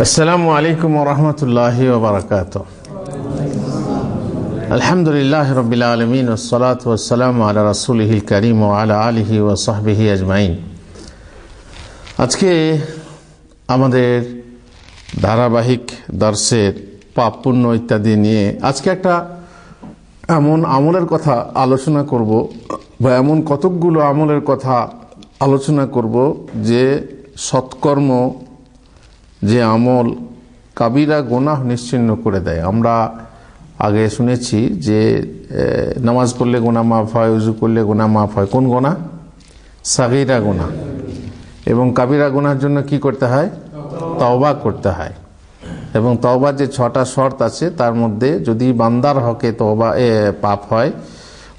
আসসালামু আলাইকুম রহমতুল্লাহ বারকাত আলহামদুলিল্লাহ রবিল আলমিন ওসলাত ওসালাম আলা রসুলহিল করিম ও আলা আলহি ও সাহবিহি আজমাইন। আজকে আমাদের ধারাবাহিক দর্শের পাপ, পুণ্য ইত্যাদি নিয়ে আজকে একটা এমন আমলের কথা আলোচনা করব বা এমন কতকগুলো আমলের কথা আলোচনা করব যে সৎকর্ম যে আমল কাবিরা গোনাহ নিশ্চিন্ন করে দেয়। আমরা আগে শুনেছি যে নামাজ পড়লে গোনা মাফ হয়, উজু করলে গোনা মাফ হয়। কোন গোনা সাগিরা গোনা এবং কাবিরা গোনার জন্য কি করতে হয়? তওবা করতে হয়। এবং তওবার যে ছটা শর্ত আছে, তার মধ্যে যদি বান্দার হকে তওবা পাপ হয়,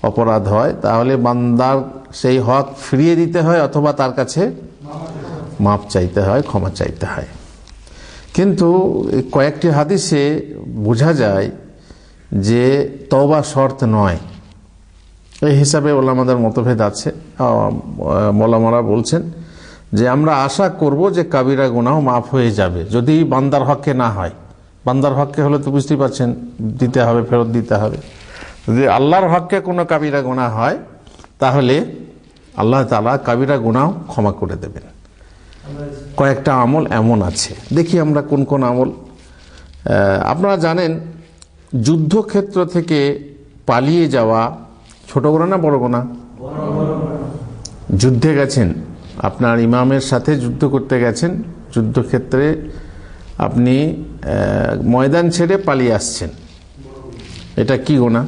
অপরাধ হয়, তাহলে বান্দার সেই হক ফিরিয়ে দিতে হয়, অথবা তার কাছে মাপ চাইতে হয়, ক্ষমা চাইতে হয়। কিন্তু কয়েকটি হাদিসে বোঝা যায় যে তওবা শর্ত নয়। এই হিসাবে ওলামাদের মতভেদ আছে। মোলামারা বলছেন যে আমরা আশা করব যে কাবিরা গুনাহ মাফ হয়ে যাবে, যদি বান্দার হককে না হয়। বান্দার হককে হলে তো বুঝতেই পারছেন, দিতে হবে, ফেরত দিতে হবে। যদি আল্লাহর হককে কোনো কাবিরা গুনাহ হয়, তাহলে আল্লাহ তালা কাবিরা গুনাহ ক্ষমা করে দেবেন। কয়েকটা আমল এমন আছে। দেখি আমরা কোন কোন আমল। আপনারা জানেন, যুদ্ধক্ষেত্র থেকে পালিয়ে যাওয়া ছোট গোনা না বড় গোনা? যুদ্ধে গেছেন। আপনার ইমামের সাথে যুদ্ধ করতে গেছেন। যুদ্ধক্ষেত্রে আপনি ময়দান ছেড়ে পালিয়ে আসছেন। এটা কি গোনা?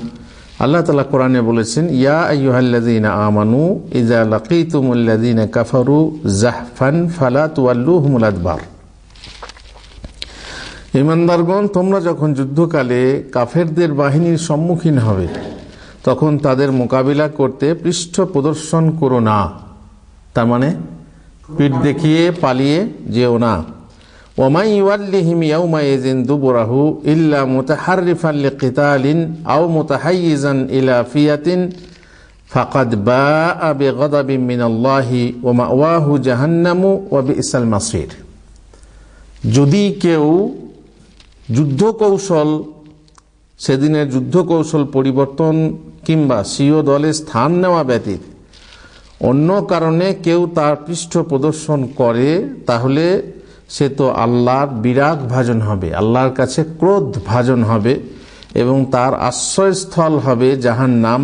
আল্লাহ তালা কোরআনে বলেছেন, ইয়া আইয়ুহাল্লাযীনা আমানু ইযা লাকীতুমুল্লাযীনা কাফারু জাহফান ফালা তুওয়াল্লুহুমুল আদবার। ইমানদারগণ, তোমরা যখন যুদ্ধকালে কাফেরদের বাহিনীর সম্মুখীন হবে, তখন তাদের মোকাবিলা করতে পৃষ্ঠ প্রদর্শন করো না। তার মানে পিঠ দেখিয়ে পালিয়ে যেও না। ওমাই ইউয়াল্লিহিম ইয়াউমাইযিন দুবুরাহু ইল্লা মুতাহাররিফান লিকিতালিন আও মুতাহাইয়িজান ইলা ফিয়াতিন ফাকাদ বাআ বিগাদাবিন মিনাল্লাহি ওয়া মাওয়াহু জাহান্নামু ওয়া বিসাল মাসির যদি কেউ যুদ্ধ কৌশল সেদিনের যুদ্ধ কৌশল পরিবর্তন কিংবা সিও দলে স্থান নেওয়া ব্যতীত অন্য কারণে কেউ তার পৃষ্ঠ প্রদর্শন করে, তাহলে সে তো আল্লাহর বিরাগ ভাজন হবে, আল্লাহর কাছে ক্রোধ ভাজন হবে এবং তার আশ্রয়স্থল হবে যাহার নাম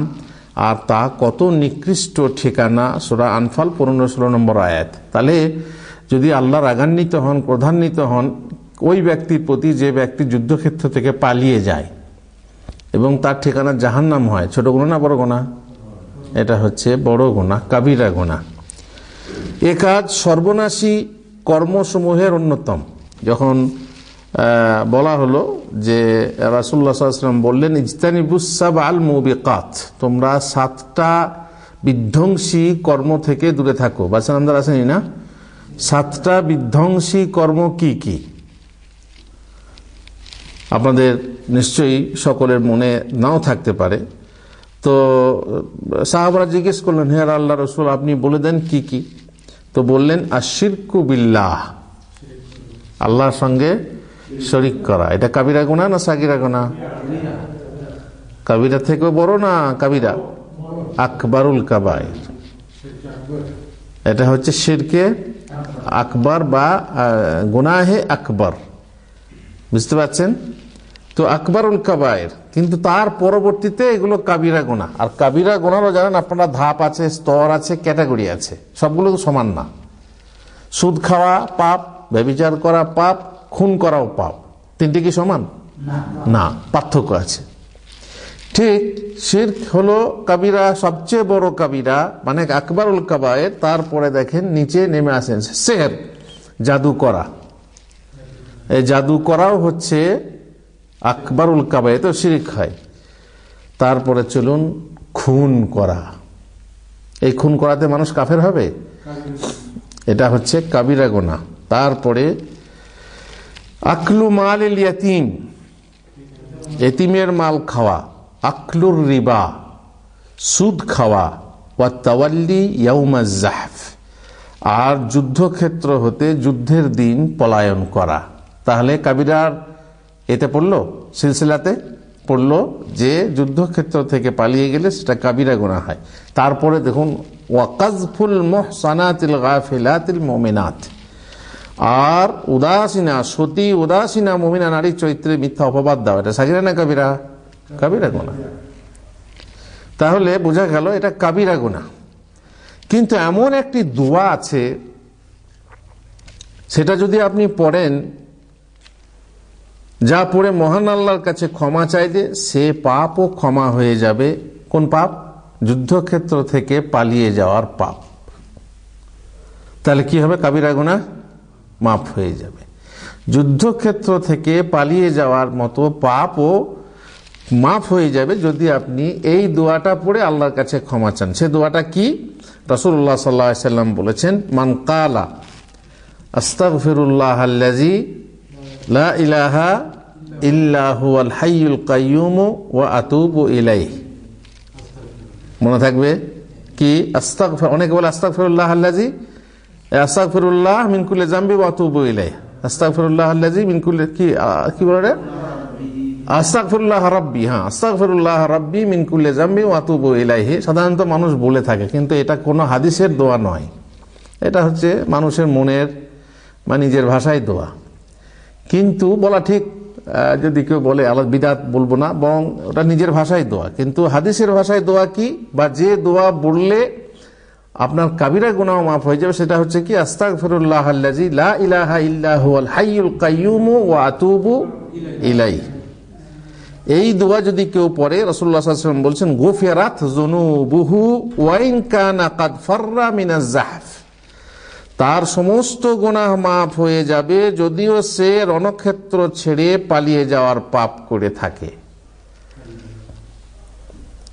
আর তা কত নিকৃষ্ট ঠিকানা? সোরা আনফাল পনেরো ষোলো নম্বর আয়াত। তাহলে যদি আল্লাহ রাগান্বিত হন প্রধান্বিত হন, ওই ব্যক্তির প্রতি যে ব্যক্তি যুদ্ধক্ষেত্র থেকে পালিয়ে যায় এবং তার ঠিকানা জাহান্নাম হয়, ছোট গোনা না বড় গোনা এটা হচ্ছে বড় গোনা কাবিরা গোনা এ কাজ সর্বনাশী কর্মসমূহের অন্যতম। যখন বলা হলো যে রাসুল্লাহ সাল্লাম বললেন ইজতানিবুসাব আল মুবিকাত তোমরা সাতটা বিধ্বংসী কর্ম থেকে দূরে থাকো। বাচ্চা নামদার আসেনি না? সাতটা বিধ্বংসী কর্ম কি কি? আপনাদের নিশ্চয়ই সকলের মনে নাও থাকতে পারে। তো সাহাবরা জিজ্ঞেস করলেন, হে আল্লাহ রসুল, আপনি বলে দেন কি কি? তো বললেন আশিরকু বিল্লাহ। আল্লাহর সঙ্গে শরিক করা। এটা কাবিরা গোনা না সাকিরা গোনা কাবিরা থেকেও বড় না কাবিরা? আকবরুল কাবায়ের। এটা হচ্ছে শিরকে আকবর বা গুনাহে আকবর। বুঝতে পারছেন? তো আকবরুল কাবায়ের। কিন্তু তার পরবর্তীতে এগুলো কাবিরা গোনা। আর কাবিরা গোনারও জানেন আপনারা ধাপ আছে স্তর আছে ক্যাটাগরি আছে। সবগুলো সমান না। সুদ খাওয়া পাপ ব্যবিচার করা পাপ খুন করাও পাপ। তিনটি কি সমান? না পার্থক্য আছে। ঠিক শির্ক হলো কাবিরা সবচেয়ে বড় কাবিরা মানে আকবরুল কাবায়ের তারপরে দেখেন নিচে নেমে আসেন সেহের জাদু করা। এই জাদু করাও হচ্ছে আকবরুল কাবায় তো শিরিক হয়। তারপরে চলুন খুন করা। এই খুন করাতে মানুষ কাফের হবে? এটা হচ্ছে কাবিরা গোনা। তারপরে আকলু মাল এল ইয়াতিম, এতিমের মাল খাওয়া। আকলুর রিবা, সুদ খাওয়া। ওয়া তাওয়াল্লি ইয়াউমা জাহফ। আর যুদ্ধক্ষেত্র হতে যুদ্ধের দিন পলায়ন করা। তাহলে কাবিরার এতে পড়ল, সিলসিলাতে পড়ল যে যুদ্ধক্ষেত্র থেকে পালিয়ে গেলে সেটা কাবিরা গোনা হয়। তারপরে দেখুন ওয়াকাজফুল মোহসানাতিল গাফিলাতিল মোমিনাত। আর উদাসীনা, সতী উদাসীনা মমিনা নারী চরিত্রে মিথ্যা অপবাদ দাও, এটা সাকিরা না কাবিরা? কাবিরা গোনা তাহলে বোঝা গেল এটা কাবিরা গোনা কিন্তু এমন একটি দোয়া আছে, সেটা যদি আপনি পড়েন যা পড়ে মহান আল্লাহর কাছে ক্ষমা চাইলে সে পাপও ক্ষমা হয়ে যাবে। কোন পাপ? যুদ্ধক্ষেত্র থেকে পালিয়ে যাওয়ার পাপ। তাহলে কি হবে? কাবিরা গুণা মাফ হয়ে যাবে। যুদ্ধক্ষেত্র থেকে পালিয়ে যাওয়ার মতো পাপও মাফ হয়ে যাবে যদি আপনি এই দোয়াটা পড়ে আল্লাহর কাছে ক্ষমা চান। সে দোয়াটা কি? রসুল্লাহ সাল্লাহ সাল্লাম বলেছেন, মান কালা আস্তাগফিরুল্লাহ আল্লাজি লা ইলাহা ইল্লাহু আল হাইয়ুল কাইয়ুম ওয়া আতুবু ইলাইহি। মনে থাকবে কি? আস্তাক অনেকে বলে আস্তাক ফিরুল্লাহ আল্লাজি আস্তাক ফিরুল্লাহ মিনকুল্লে জাম্বি ওয়াতুবু ইলাই আস্তাক ফিরুল্লাহ আল্লাজি মিনকুল্লে কি কি বলে রে আস্তাক ফিরুল্লাহ রব্বি হ্যাঁ আস্তাক ফিরুল্লাহ রব্বি মিনকুল্লে জাম্বি ওয়াতুবু ইলাইহি। সাধারণত মানুষ বলে থাকে, কিন্তু এটা কোনো হাদিসের দোয়া নয়। এটা হচ্ছে মানুষের মনের বা নিজের ভাষায় দোয়া। কিন্তু বলা ঠিক যদি কেউ বলে, আল্লাহ বিদাত বলব না, বরং ওটা নিজের ভাষায় দোয়া। কিন্তু হাদিসের ভাষায় দোয়া কি? বা যে দোয়া বললে আপনার কাবিরা গুনাহ মাফ হয়ে যাবে, সেটা হচ্ছে কি আস্তাক লা কাইয়ুম ইলাই এই দোয়া যদি কেউ পড়ে সাল্লাল্লাহু বলছেন, গুফিরাত যুনুবুহু ওয়া ইন কানা কাদ ফাররা মিনাজ তার সমস্ত গুনাহ মাফ হয়ে যাবে যদিও সে রণক্ষেত্র ছেড়ে পালিয়ে যাওয়ার পাপ করে থাকে।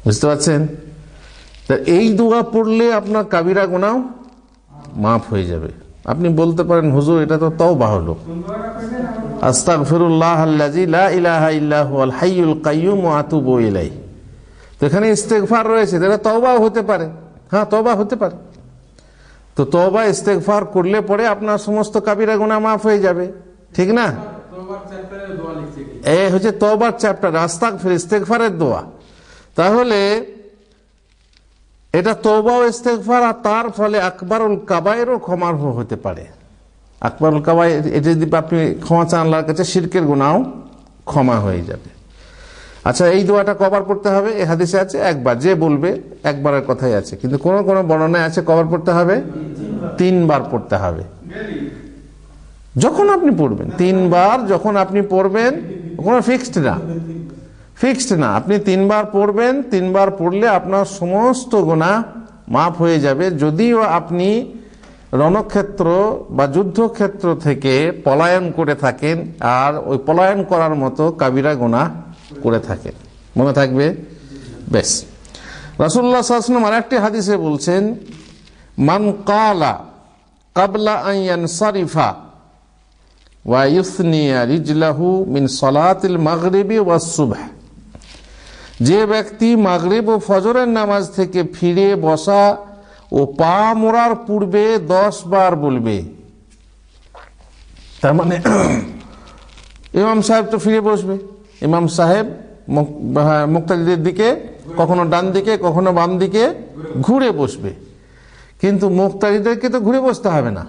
বুঝতে পারছেন? এই দোয়া পড়লে আপনার কাবিরা গোনাও মাফ হয়ে যাবে। আপনি বলতে পারেন, হুজুর, এটা তো তওবা হলো। আস্তাগফিরুল্লাহ আল্লাজি লা ইলাহা ইল্লাহু আল হাইয়ুল কাইয়ুম ওয়া আতুবু ইলাইহি। তো এখানে ইস্তেগফার রয়েছে এটা তওবাও হতে পারে। হ্যাঁ তবা হতে পারে। তো তবা ইস্তেগফার করলে পরে আপনার সমস্ত কাবিরা গুনাহ মাফ হয়ে যাবে। ঠিক না? এ হচ্ছে তবার চ্যাপ্টার আস্তাক ফির ইস্তেগফারের দোয়া। তাহলে এটা তবা ও ইস্তেগফার, আর তার ফলে আকবরুল কাবায়েরও ক্ষমার হতে পারে। আকবরুল কাবাই এটা যদি আপনি ক্ষমা চান, আল্লাহর কাছে শিরকের গুণাও ক্ষমা হয়ে যাবে। আচ্ছা এই দোয়াটা কবার পড়তে হবে? এ হাদিসে আছে, একবার যে বলবে, একবারের কথাই আছে। কিন্তু কোন কোন বর্ণনায় আছে কবার পড়তে হবে? তিনবার পড়তে হবে। যখন আপনি পড়বেন, তিনবার যখন আপনি পড়বেন, কোনো ফিক্সড না। ফিক্সড না। আপনি তিনবার পড়বেন, তিনবার পড়লে আপনার সমস্ত গোনা মাফ হয়ে যাবে। যদিও আপনি রণক্ষেত্র বা যুদ্ধক্ষেত্র থেকে পলায়ন করে থাকেন, আর ওই পলায়ন করার মতো কাবিরা গোনা করে থাকেন মনে থাকবে? বেশ। রাসুল্লাহ সাল্লাম আর একটি হাদিসে বলছেন, মান কালা কাবলা সলাতিল মাগরিবি যে ব্যক্তি মাগরিব ও ফজরের নামাজ থেকে ফিরে বসা ও পা মোড়ার পূর্বে দশ বার বলবে। তার মানে ইমাম সাহেব তো ফিরে বসবে। ইমাম সাহেব মুক্তাদিদের দিকে, কখনো ডান দিকে, কখনো বাম দিকে ঘুরে বসবে। কিন্তু মুক্তাদিদেরকে তো ঘুরে বসতে হবে না।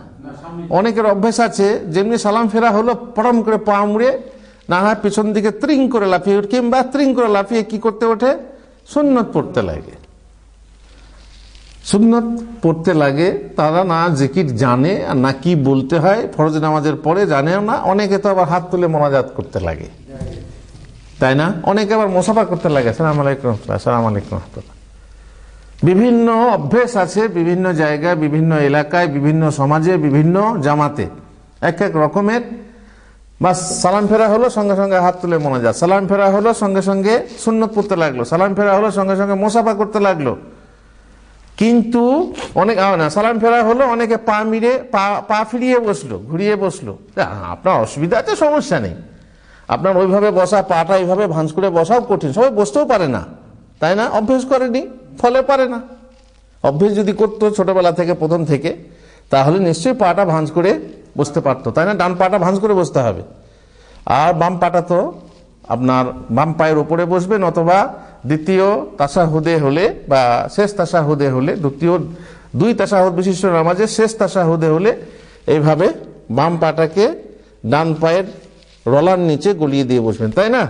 অনেকের অভ্যাস আছে, যেমনি সালাম ফেরা হলো, পরম করে পা মুড়ে, না হয় পিছন দিকে ত্রিং করে লাফিয়ে উঠে, কিংবা ত্রিং করে লাফিয়ে কি করতে ওঠে? সুন্নত পড়তে লাগে। সুন্নত পড়তে লাগে, তারা না জিকির জানে, আর না কি বলতে হয়, ফরজ নামাজের পরে জানেও না, অনেকে তো আবার হাত তুলে মোনাজাত করতে লাগে। তাই না? অনেকে আবার মোসাফা করতে লাগে। সালাম আলাইকুম সালাম আলাইকুম। বিভিন্ন অভ্যেস আছে, বিভিন্ন জায়গায়, বিভিন্ন এলাকায়, বিভিন্ন সমাজে, বিভিন্ন জামাতে। এক এক রকমের। বা সালাম ফেরা হলো, সঙ্গে সঙ্গে হাত তুলে মনে যা সালাম ফেরা হলো, সঙ্গে সঙ্গে সুন্নত পড়তে লাগল। সালাম ফেরা হলো, সঙ্গে সঙ্গে মোসাফা করতে লাগল। কিন্তু অনেক না, সালাম ফেরা হলো, অনেকে পা মিড়ে পা পা ফিরিয়ে বসল, ঘুরিয়ে বসল। আপনার অসুবিধা আছে, সমস্যা নেই। আপনার ওইভাবে বসা, পাটা এইভাবে ভাঁজ করে বসাও কঠিন। সবাই বসতেও পারে না। তাই না? অভ্যেস করেনি, ফলে পারে না। অভ্যেস যদি করতো ছোটবেলা থেকে, প্রথম থেকে, তাহলে নিশ্চয়ই পাটা ভাঁজ করে বসতে পারতো। তাই না? ডান পাটা ভাঁজ করে বসতে হবে। আর বাম পাটা তো আপনার বাম পায়ের উপরে বসবেন অথবা দ্বিতীয় তাসাহুদে হলে বা শেষ তাসাহুদে হলে, দ্বিতীয় দুই তাসাহুদ বিশিষ্ট নামাজে শেষ তাসাহুদে হলে এইভাবে বাম পাটাকে ডান পায়ের রলার নিচে গলিয়ে দিয়ে বসবেন, তাই না?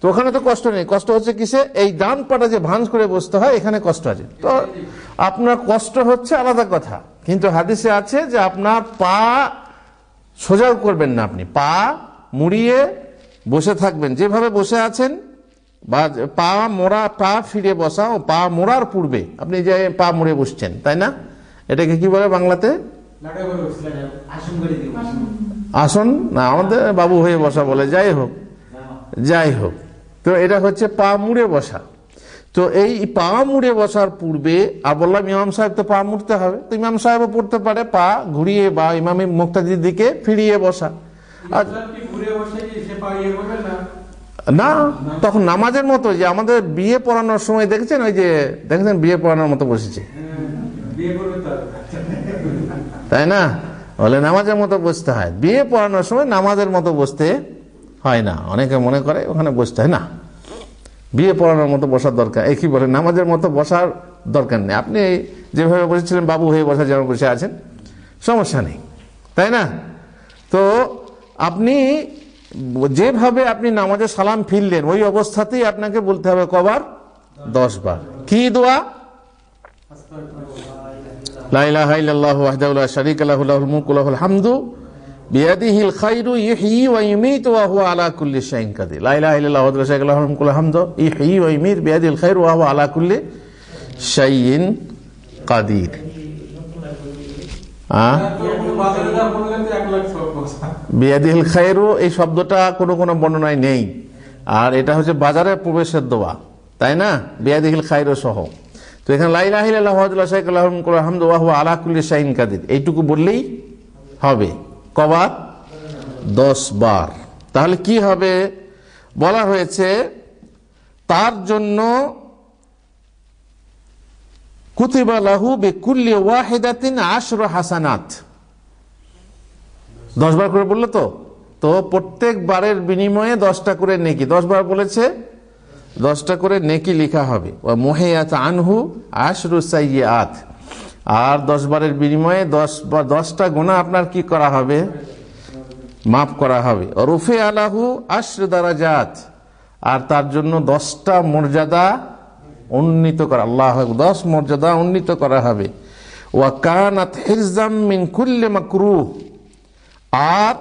তো ওখানে তো কষ্ট নেই। কষ্ট হচ্ছে কিসে? এই ডান পাটা যে ভাঁজ করে বসতে হয়, এখানে কষ্ট আছে। তো আপনার কষ্ট হচ্ছে আলাদা কথা। কিন্তু হাদিসে আছে যে আপনার পা সোজা করবেন না আপনি। পা মুড়িয়ে বসে থাকবেন। যেভাবে বসে আছেন, বা পা মোড়া, পা ফিরে বসা ও পা মোড়ার পূর্বে আপনি যে পা মুড়ে বসছেন, তাই না? এটাকে কি বলে বাংলাতে? আসন। না আমাদের বাবু হয়ে বসা বলে যাই হোক যাই হোক। তো এটা হচ্ছে পা মুড়ে বসা। তো এই পা মুড়ে বসার পূর্বে আর বললাম ইমাম সাহেব তো পা মুড়তে হবে। তো ইমাম সাহেবও পড়তে পারে পা ঘুরিয়ে বা ইমামি মুক্তাদির দিকে ফিরিয়ে বসা। আর না তখন নামাজের মতো যে আমাদের বিয়ে পড়ানোর সময় দেখেছেন ওই যে দেখেছেন বিয়ে পড়ানোর মতো বসেছে? হ্যাঁ, তাই না? বলে নামাজের মতো বসতে হয়। বিয়ে পড়ানোর সময় নামাজের মতো বসতে হয় না। অনেকে মনে করে ওখানে বসতে হয় না। বিয়ে পড়ানোর মতো বসার দরকার। একই বলে? নামাজের মতো বসার দরকার নেই। আপনি যেভাবে বসেছিলেন, বাবু হয়ে বসা যেমন বসে আছেন, সমস্যা নেই। তাই না? তো আপনি যেভাবে আপনি নামাজে সালাম ফিরলেন, ওই অবস্থাতেই আপনাকে বলতে হবে কবার? দশ বার কি দোয়া? কাদির। এই শব্দটা কোনো কোনো বর্ণনায় নেই। আর এটা হচ্ছে বাজারে প্রবেশের দোয়া, তাই না? বিয়াদিহিল খায়রু সহ। তো এখানে লা ইলাহা ইল্লাল্লাহু ওয়াহদাহু লা শারীকা লাহু, লাহুল মুলকু ওয়া লাহুল হামদু, ওয়া হুয়া আলা কুল্লি শাইইন কাদির। এইটুকু বললেই হবে। কবার? দশ বার। তাহলে কি হবে? বলা হয়েছে, তার জন্য লাহু হাসানাত। দশ বার করে বলল তো? তো প্রত্যেক বারের বিনিময়ে দশটা করে নেকি। দশ বার বলেছে দশটা করে নেকি লেখা হবে। ও মোহেয়াত আনহু আশরু সাইয়াত আর দশ বারের বিনিময়ে দশ বা দশটা গোনা আপনার কি করা হবে? মাফ করা হবে। রুফে আলাহু আশ্র দারাজাত। আর তার জন্য দশটা মর্যাদা উন্নীত করা। আল্লাহ দশ মর্যাদা উন্নীত করা হবে। ওয়া কানাত হিরজাম মিন কুল্লি মাকরুহ। আর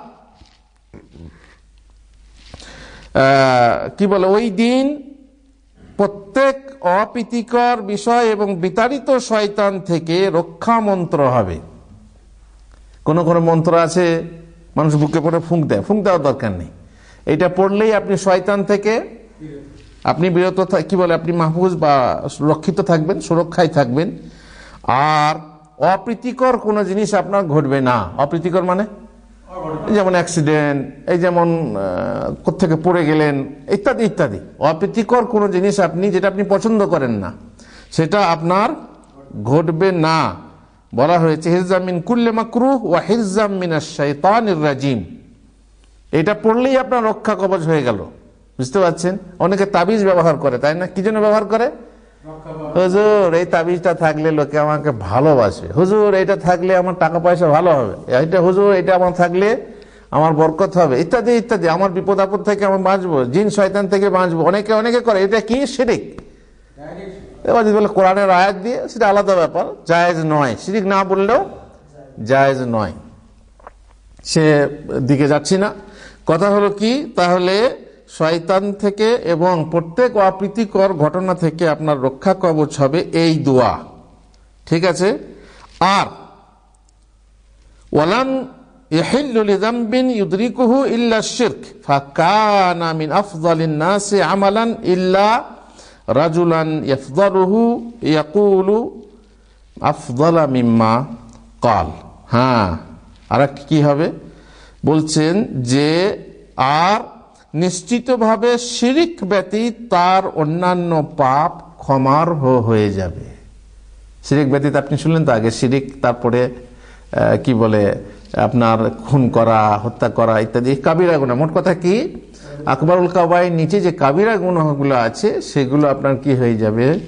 কি বলে? ওই দিন প্রত্যেক অপ্রীতিকর বিষয় এবং বিতাড়িত শয়তান থেকে রক্ষা মন্ত্র হবে। কোন কোন মন্ত্র আছে, মানুষ বুকে পড়ে ফুঁক দেয়, ফুঁক দেওয়ার দরকার নেই। এটা পড়লেই আপনি শয়তান থেকে আপনি বিরত কি বলে, আপনি মাহফুজ বা রক্ষিত থাকবেন, সুরক্ষায় থাকবেন। আর অপ্রীতিকর কোনো জিনিস আপনার ঘটবে না। অপ্রীতিকর মানে? যেমন অ্যাক্সিডেন্ট এই যেমন আহ, কোত্থেকে পড়ে গেলেন ইত্যাদি ইত্যাদি। অপ্রীতিকর কোনো জিনিস আপনি যেটা আপনি পছন্দ করেন না সেটা আপনার ঘটবে না। বলা হয়েছে হিরজামিন কুল্লে মাকরুহ ওয়া হিরজাম মিনাশ শাইতানির রাজিম। এটা পড়লেই আপনার রক্ষা কবচ হয়ে গেল। বুঝতে পারছেন? অনেকে তাবিজ ব্যবহার করে তাই না? কি জন্য ব্যবহার করে? হুজুর, এই তাবিজটা থাকলে লোকে আমাকে ভালোবাসে। হুজুর, এটা থাকলে আমার টাকা পয়সা ভালো হবে। এটা হুজুর, এটা আমার থাকলে আমার বরকত হবে। ইত্যাদি ইত্যাদি। আমার বিপদ আপদ থেকে আমি বাঁচবো, জিন শয়তান থেকে বাঁচবো। অনেকে অনেকে করে, এটা কি? শিরিক। এবার যদি বলে কোরআনের আয়াত দিয়ে, সেটা আলাদা ব্যাপার। জায়েজ নয়। শিরিক না বললেও জায়েজ নয়। সে দিকে যাচ্ছি না। কথা হলো কি? তাহলে শয়তান থেকে এবং প্রত্যেক অপ্রীতিকর ঘটনা থেকে আপনার রক্ষা কবচ হবে এই দোয়া। ঠিক আছে? আর ওয়ালাম ইউদরিকুহু ইল্লা আমালান ইল্লা রাজুলান হ্যাঁ কি হবে? বলছেন যে, আর নিশ্চিতভাবে শিরিক ব্যতীত তার অন্যান্য পাপ ক্ষমার হয়ে যাবে। শিরিক ব্যতীত আপনি শুনলেন তো আগে, শিরিক তারপরে কি বলে, আপনার খুন করা, হত্যা করা ইত্যাদি কাবিরা গুণা। মোট কথা কি? আকবরুল কাবাইয়ের নিচে যে কাবিরা গুণাগুলো আছে, সেগুলো আপনার কি হয়ে যাবে?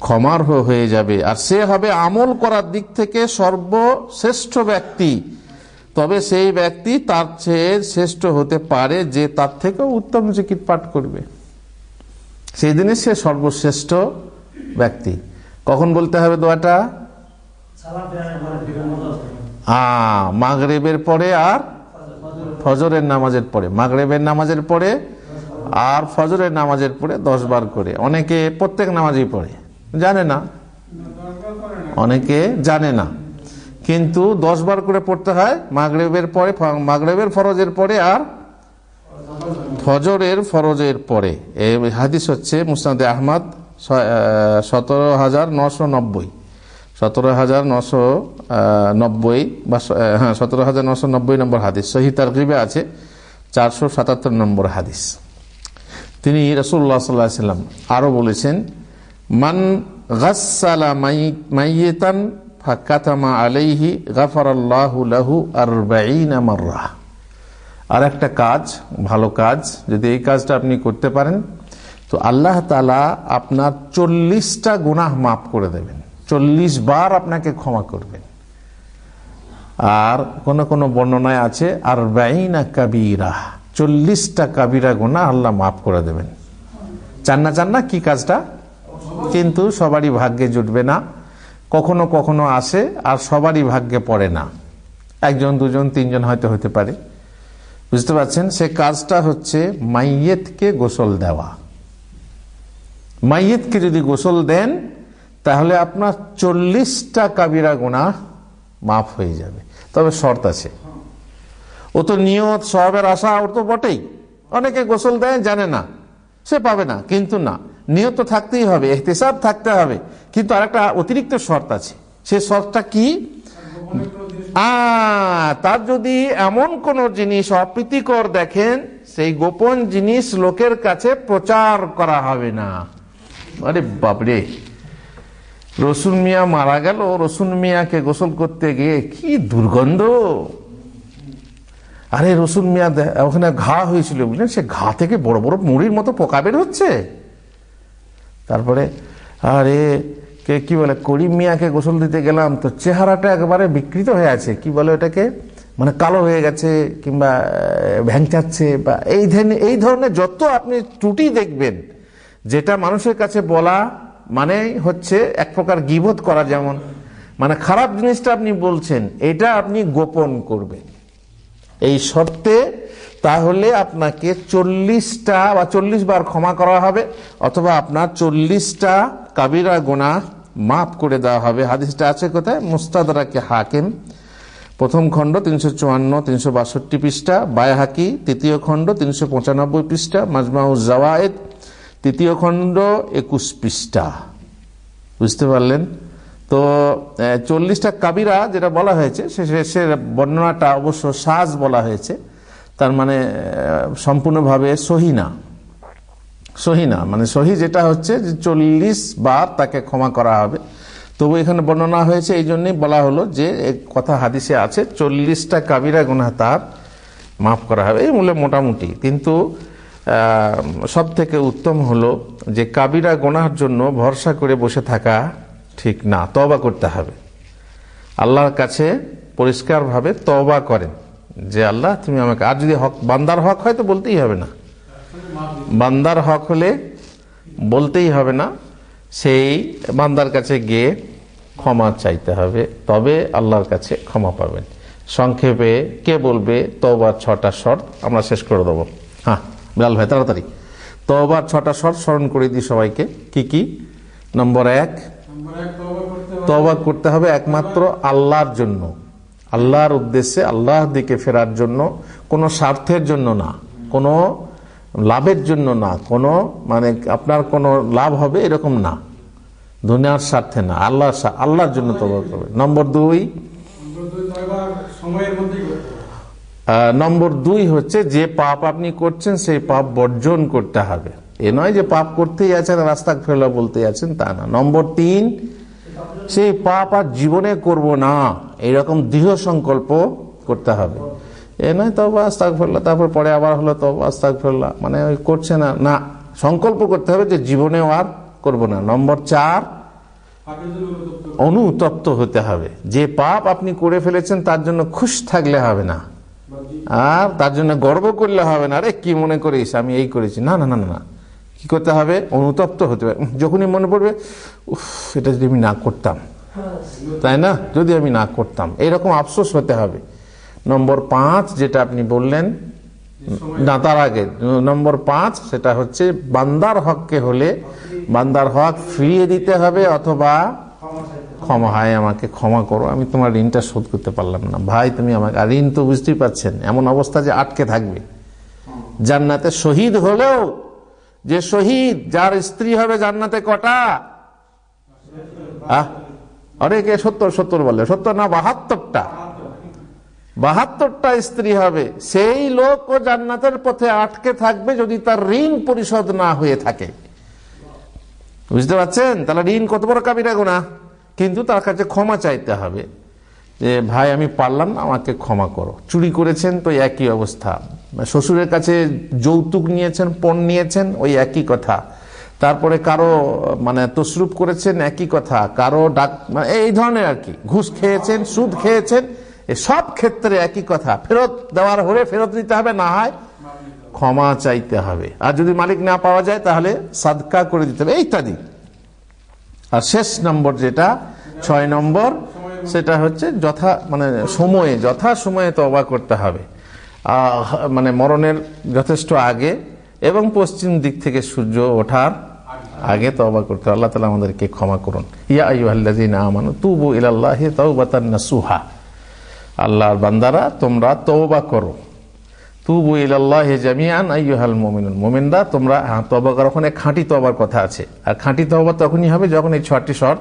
ক্ষমার হয়ে যাবে। আর সে হবে আমল করার দিক থেকে সর্বশ্রেষ্ঠ ব্যক্তি। তবে সেই ব্যক্তি তার চেয়ে শ্রেষ্ঠ হতে পারে যে তার থেকেও উত্তম জিকির পাঠ করবে। সেই দিনে সে সর্বশ্রেষ্ঠ ব্যক্তি। কখন বলতে হবে দোয়াটা? মাগরেবের পরে আর ফজরের নামাজের পরে। মাগরেবের নামাজের পরে আর ফজরের নামাজের পরে দশ বার করে। অনেকে প্রত্যেক নামাজই পড়ে। জানে না? অনেকে জানে না। কিন্তু দশ বার করে পড়তে হয়, মাগরেবের পরে মাগরেবের ফরজের পরে আর ফজরের ফরজের পরে। এই হাদিস হচ্ছে মুসনাদে আহমদ সতেরো হাজার নশো নব্বই। সতেরো হাজার নশো নব্বই বা হ্যাঁ সতেরো হাজার নশো নব্বই নম্বর হাদিস। সহি তারকিবে আছে চারশো সাতাত্তর নম্বর হাদিস। তিনি রসুল্লাহ সাল্লাহ সাল্লাম আরও বলেছেন, মান গাসালা মাইয়েতান আলাইহি আর একটা কাজ, ভালো কাজ, যদি এই কাজটা আপনি করতে পারেন, তো আল্লাহ তালা আপনার চল্লিশটা গুনাহ মাফ করে দেবেন। চল্লিশ বার আপনাকে ক্ষমা করবেন। আর কোন কোন বর্ণনায় আছে আর ব্যয়না কাবিরা। চল্লিশটা কাবিরা গুনাহ আল্লাহ মাফ করে দেবেন। চান না চান না? কি কাজটা? কিন্তু সবারই ভাগ্যে জুটবে না। কখনো কখনো আসে আর সবারই ভাগ্যে পড়ে না। একজন, দুজন, তিনজন হয়তো হতে পারে। বুঝতে পারছেন? সে কাজটা হচ্ছে মাইয়েতকে গোসল দেওয়া। মাইয়েতকে যদি গোসল দেন, তাহলে আপনার চল্লিশটা কাবিরা গুণা মাফ হয়ে যাবে। তবে শর্ত আছে। ও তো নিয়ত সবের আশা ওর তো বটেই। অনেকে গোসল দেয়, জানে না। সে পাবে না, কিন্তু না। নিয়ত তো থাকতেই হবে, এহতেসাব থাকতে হবে। কিন্তু আরেকটা অতিরিক্ত শর্ত আছে। সে শর্তটা কি? তার যদি এমন কোন জিনিস অপ্রীতিকর দেখেন, সেই গোপন জিনিস লোকের কাছে প্রচার করা হবে না। আরে বাপরে। রসুন মিয়া মারা গেল রসুন মিয়াকে গোসল করতে গিয়ে কি দুর্গন্ধ। আরে রসুন মিয়া ওখানে ঘা হয়েছিল, বুঝলেন? সে ঘা থেকে বড় বড় মুড়ির মতো পোকা বের হচ্ছে। তারপরে, আরে, কে, কি বলে করিম মিয়াকে গোসল দিতে গেলাম, তো চেহারাটা একবারে বিকৃত হয়ে আছে। কি বলে ওটাকে? মানে কালো হয়ে গেছে, কিংবা ভ্যাংচাচ্ছে, বা এই ধরনের এই ধরনের যত আপনি ত্রুটি দেখবেন, যেটা মানুষের কাছে বলা মানে হচ্ছে এক প্রকার গিবোধ করা যেমন। মানে খারাপ জিনিসটা আপনি বলছেন, এটা আপনি গোপন করবেন। এই শর্তে তাহলে আপনাকে চল্লিশটা বা চল্লিশ বার ক্ষমা করা হবে, অথবা আপনার চল্লিশটা কাবিরা গোনা মাফ করে দেওয়া হবে। হাদিসটা আছে কোথায়? মুস্তাদারাকে হাকিম, প্রথম খণ্ড তিনশো চুয়ান্ন, তিনশো বাষট্টি পৃষ্ঠা, বায়াহাকি, তৃতীয় খণ্ড তিনশো পঁচানব্বই পৃষ্ঠা মাজমাউজ জাওয়ায়েদ, তৃতীয় খণ্ড একুশ পৃষ্ঠা। বুঝতে পারলেন? তো চল্লিশটা কাবিরা যেটা বলা হয়েছে সে বর্ণনাটা অবশ্য সাজ বলা হয়েছে। তার মানে সম্পূর্ণভাবে সহি না। সহি না মানে সহি যেটা হচ্ছে যে চল্লিশ বার তাকে ক্ষমা করা হবে। তবু এখানে বর্ণনা হয়েছে, এই জন্যই বলা হলো যে কথা হাদিসে আছে, চল্লিশটা কাবিরা গুনাহ তার মাফ করা হবে। এই মূলে মোটামুটি। কিন্তু সব থেকে উত্তম হলো যে কাবিরা গোনার জন্য ভরসা করে বসে থাকা ঠিক না তবা করতে হবে। আল্লাহর কাছে পরিষ্কারভাবে তবা করেন। যে আল্লাহ তুমি আমাকে আর যদি হক বান্দার হক হয় তো বলতেই হবে না। বান্দার হক হলে বলতেই হবে না। সেই বান্দার কাছে গিয়ে ক্ষমা চাইতে হবে তবে আল্লাহর কাছে ক্ষমা পাবেন। সংক্ষেপে কে বলবে তবার ছটা শর্ত আমরা শেষ করে দেবো। হ্যাঁ বিলাল ভাই তাড়াতাড়ি। তবার ছটা শর্ত স্মরণ করে দিই সবাইকে। কি কি? নম্বর এক তবা করতে হবে একমাত্র আল্লাহর জন্য। আল্লাহর উদ্দেশ্যে আল্লাহর দিকে ফেরার জন্য কোনো স্বার্থের জন্য না, কোনো লাভের জন্য না, কোনো মানে আপনার কোনো লাভ হবে এরকম না। দুনিয়ার স্বার্থে না আল্লাহ আল্লাহর জন্য তবা করবে নম্বর দুই নম্বর দুই হচ্ছে যে পাপ আপনি করছেন, সেই পাপ বর্জন করতে হবে। এ নয় যে পাপ করতেই আছেন রাস্তা ফেলা বলতে আছেন, তা না। নম্বর তিন, সেই পাপ আর জীবনে করব না। এরকম দৃঢ় সংকল্প করতে হবে। এ নয় তবা আস্তাক ফেললা তারপর পরে আবার হলো তবা আস্তাক ফেললা মানে ওই করছে না না, সংকল্প করতে হবে যে জীবনেও আর করব না। নম্বর চার, অনুতপ্ত হতে হবে। যে পাপ আপনি করে ফেলেছেন, তার জন্য খুশ থাকলে হবে না। আর তার জন্য গর্ব করলে হবে না। আরে, কি মনে করিস? আমি এই করেছি। না না না না না। কি করতে হবে? অনুতপ্ত হতে হবে। যখনই মনে পড়বে, উফ, এটা যদি আমি না করতাম। তাই না? যদি আমি না করতাম, এরকম আফসোস হতে হবে। নম্বর পাঁচ যেটা আপনি বললেন না তার আগে, নম্বর পাঁচ সেটা হচ্ছে বান্দার হককে হলে, বান্দার হক ফিরিয়ে দিতে হবে অথবা ক্ষমা, হয় আমাকে ক্ষমা করো, আমি তোমার ঋণটা শোধ করতে পারলাম না। ভাই, তুমি আমাকে, আর ঋণ তো বুঝতেই পারছেন এমন অবস্থা যে আটকে থাকবে। জান্নাতে শহীদ হলেও, যে শহীদ, যার স্ত্রী হবে জান্নাতে কটা? আহ আরে কে সত্তর সত্তর বলে। সত্তর না, বাহাত্তরটা। বাহাত্তরটা স্ত্রী হবে। সেই লোক ও জান্নাতের পথে আটকে থাকবে যদি তার ঋণ পরিশোধ না হয়ে থাকে। বুঝতে পারছেন? তাহলে ঋণ কত বড় কাবিরা গোনা কিন্তু তার কাছে ক্ষমা চাইতে হবে। যে, ভাই, আমি পারলাম না, আমাকে ক্ষমা করো। চুরি করেছেন তো একই অবস্থা। শ্বশুরের কাছে যৌতুক নিয়েছেন, পণ নিয়েছেন, ওই একই কথা। তারপরে কারও মানে তসরুপ করেছেন একই কথা, কারও ডাক মানে এই ধরনের আর কি, ঘুষ খেয়েছেন, সুদ খেয়েছেন সব ক্ষেত্রে একই কথা, ফেরত দেওয়ার হলে ফেরত দিতে হবে, না হয় ক্ষমা চাইতে হবে। আর যদি মালিক না পাওয়া যায়, তাহলে সাদকা করে দিতে হবে ইত্যাদি আর শেষ নম্বর যেটা, ছয় নম্বর, সেটা হচ্ছে যথা মানে সময়ে যথা সময়ে তবা করতে হবে। মানে মরণের যথেষ্ট আগে এবং পশ্চিম দিক থেকে সূর্য ওঠার আগে তবা করতে আল্লাহ তালা আমাদেরকে ক্ষমা করুন। ইয়া আইয়ুহাল্লাযীন আমানু তুবু ইলাল্লাহি তাওবাতান নাসুহা। আল্লাহর বান্দারা, তোমরা তওবা করো। তুবু ইলাল্লাহি জামিআন আইয়ুহাল মুমিনুন। মুমিনরা, তোমরা হ্যাঁ তওবা করার ওখানে খাঁটি তওবার কথা আছে। আর খাঁটি তওবা তখনই হবে যখন এই ছয়টি শর্ত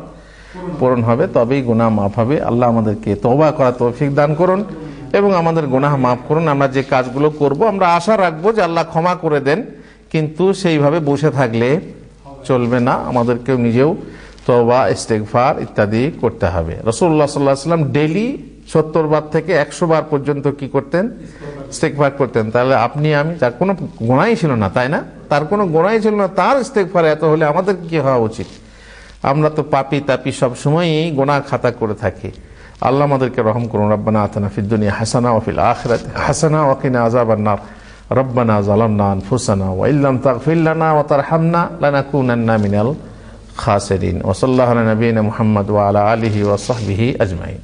পূরণ হবে। তবেই গুনাহ মাফ হবে। আল্লাহ আমাদেরকে তওবা করা তৌফিক দান করুন। এবং আমাদের গুনাহ মাফ করুন, আমরা যে কাজগুলো করব, আমরা আশা রাখব যে আল্লাহ ক্ষমা করে দেন, কিন্তু সেইভাবে বসে থাকলে চলবে না, আমাদেরকেও নিজেও তওবা, ইস্তেগফার ইত্যাদি করতে হবে। রসুল্লাহ সাল্লাহ সাল্লাম ডেলি সত্তর বার থেকে একশো বার পর্যন্ত কি করতেন? ইস্তেগফার করতেন। তাহলে আপনি, আমি, তার কোনো গোনাই ছিল না, তাই না? তার কোনো গোনাই ছিল না, তার ইস্তেগফার এত হলে আমাদের কি হওয়া উচিত? আমরা তো পাপি তাপি সবসময়ই গোনা খাতা করে থাকি। আল্লাহ আমাদেরকে রহম করুন। রব্বানা আতানা ফিদ্দুনিয়া হাসানা ওয়াফিল আখরাত হাসানা ওয়াকিনা আজাব আন্নার রব্বানা জালামনা আনফুসানা ওয়া ইল্লাম তাগফির লানা ওয়া তারহামনা লানাকুনান্না মিনাল খাসিরিন। ওয়া সাল্লাল্লাহু আলা নবিয়িনা মুহাম্মদ ওয়া আলা আলিহি ওয়া সাহবিহি আজমাইন।